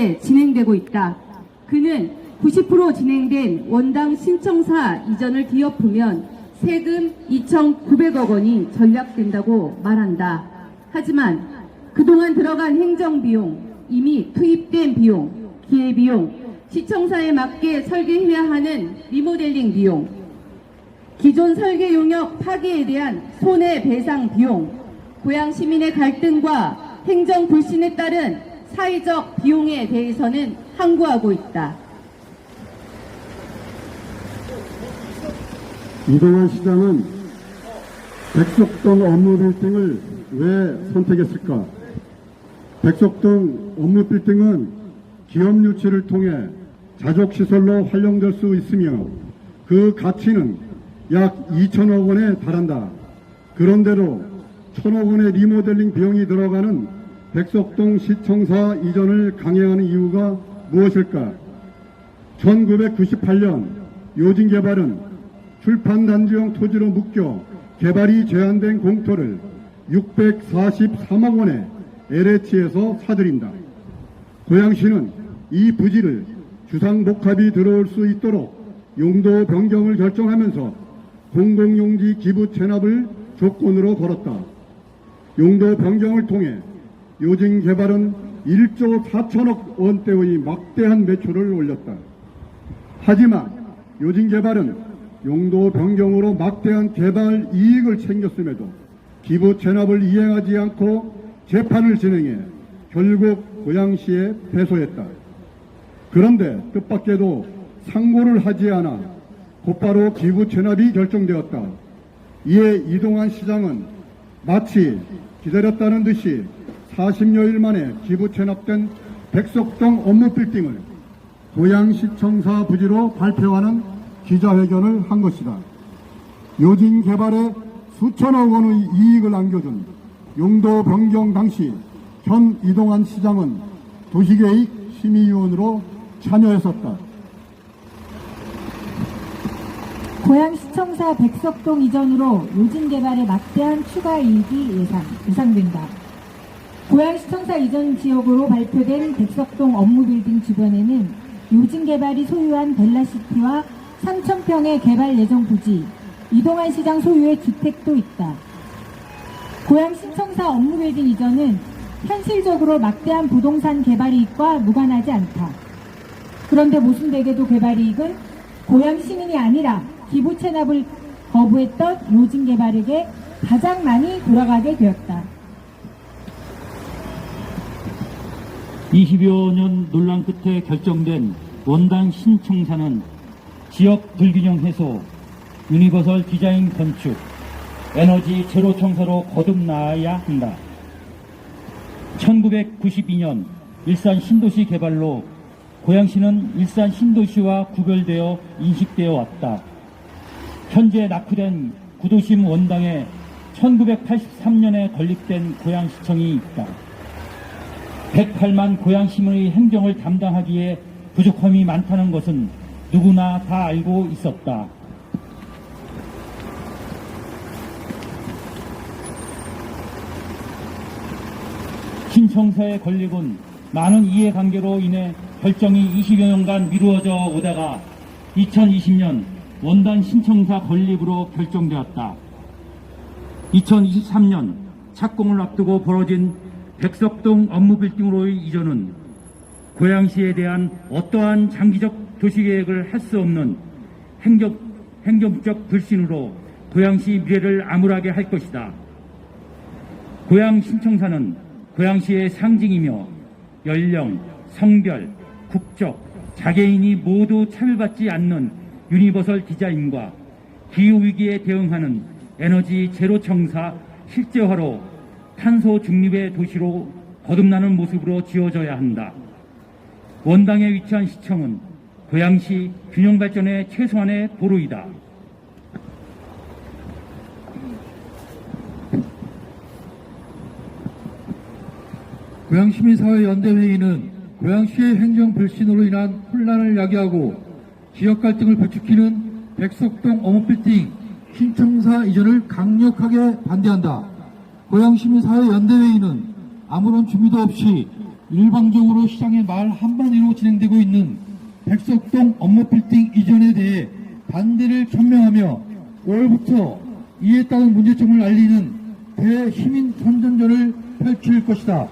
함께 진행되고 있다. 그는 90% 진행된 원당 신청사 이전을 뒤엎으면 세금 2,900억 원이 전략된다고 말한다. 하지만 그동안 들어간 행정비용, 이미 투입된 비용, 기회비용, 시청사에 맞게 설계해야 하는 리모델링 비용, 기존 설계 용역 파기에 대한 손해배상 비용, 고향 시민의 갈등과 행정 불신에 따른 사회적 비용에 대해서는 항구하고 있다. 이동환 시장은 백석동 업무 빌딩을 왜 선택했을까? 백석동 업무 빌딩은 기업 유치를 통해 자족시설로 활용될 수 있으며 그 가치는 약 2천억 원에 달한다. 그런데도 천억 원의 리모델링 비용이 들어가는 백석동 시청사 이전을 강행하는 이유가 무엇일까? 1998년 요진개발은 출판단지용 토지로 묶여 개발이 제한된 공터를 643억 원에 LH에서 사들인다. 고양시는 이 부지를 주상복합이 들어올 수 있도록 용도 변경을 결정하면서 공공용지 기부 체납을 조건으로 걸었다. 용도 변경을 통해 요진 개발은 1조 4천억 원대의 막대한 매출을 올렸다. 하지만 요진 개발은 용도 변경으로 막대한 개발 이익을 챙겼음에도 기부 체납을 이행하지 않고 재판을 진행해 결국 고양시에 패소했다. 그런데 뜻밖에도 상고를 하지 않아 곧바로 기부 체납이 결정되었다. 이에 이동환 시장은 마치 기다렸다는 듯이 40여일 만에 기부 체납된 백석동 업무 빌딩을 고양시청사 부지로 발표하는 기자회견을 한 것이다. 요진 개발에 수천억 원의 이익을 안겨준 용도 변경 당시 현 이동환 시장은 도시계획 심의위원으로 참여했었다. 고양시청사 백석동 이전으로 요진 개발에 막대한 추가 이익이 예상, 예상된다. 고양시청사 이전 지역으로 발표된 백석동 업무 빌딩 주변에는 요진 개발이 소유한 벨라시티와 3,000평의 개발 예정 부지, 이동환 시장 소유의 주택도 있다. 고양시청사 업무 빌딩 이전은 현실적으로 막대한 부동산 개발 이익과 무관하지 않다. 그런데 모순되게도 개발 이익은 고양 시민이 아니라 기부 체납을 거부했던 요진 개발에게 가장 많이 돌아가게 되었다. 20여 년 논란 끝에 결정된 원당 신청사는 지역 불균형 해소, 유니버설 디자인 건축, 에너지 제로 청사로 거듭나야 한다. 1992년 일산 신도시 개발로 고양시는 일산 신도시와 구별되어 인식되어 왔다. 현재 낙후된 구도심 원당에 1983년에 건립된 고양시청이 있다. 108만 고양시민의 행정을 담당하기에 부족함이 많다는 것은 누구나 다 알고 있었다. 신청서의 건립은 많은 이해관계로 인해 결정이 20여 년간 미루어져 오다가 2020년 원단 신청사 건립으로 결정되었다. 2023년 착공을 앞두고 벌어진 백석동 업무빌딩으로의 이전은 고양시에 대한 어떠한 장기적 도시계획을 할 수 없는 행정, 행정적 불신으로 고양시 미래를 암울하게 할 것이다. 고양 신청사는 고양시의 상징이며 연령, 성별, 국적, 자개인이 모두 차별받지 않는 유니버설 디자인과 기후위기에 대응하는 에너지 제로 청사 실제화로 탄소 중립의 도시로 거듭나는 모습으로 지어져야 한다. 원당에 위치한 시청은 고양시 균형 발전의 최소한의 보루이다. 고양시민사회연대회의는 고양시의 행정 불신으로 인한 혼란을 야기하고 지역 갈등을 부추기는 백석동 어묵빌딩 신청사 이전을 강력하게 반대한다. 고양시민사회연대회의는 아무런 준비도 없이 일방적으로 시장의 말 한마디로 진행되고 있는 백석동 업무 빌딩 이전에 대해 반대를 천명하며 5월부터 이에 따른 문제점을 알리는 대시민 선전전을 펼칠 것이다.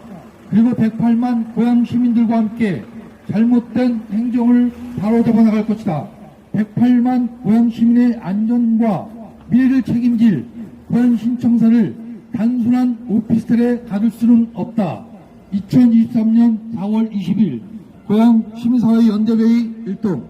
그리고 108만 고향 시민들과 함께 잘못된 행정을 바로잡아 나갈 것이다. 108만 고향 시민의 안전과 미래를 책임질 고향 신청사를 단순한 오피스텔에 가둘 수는 없다. 2023년 4월 20일 고향 시민사회 연대회의 일동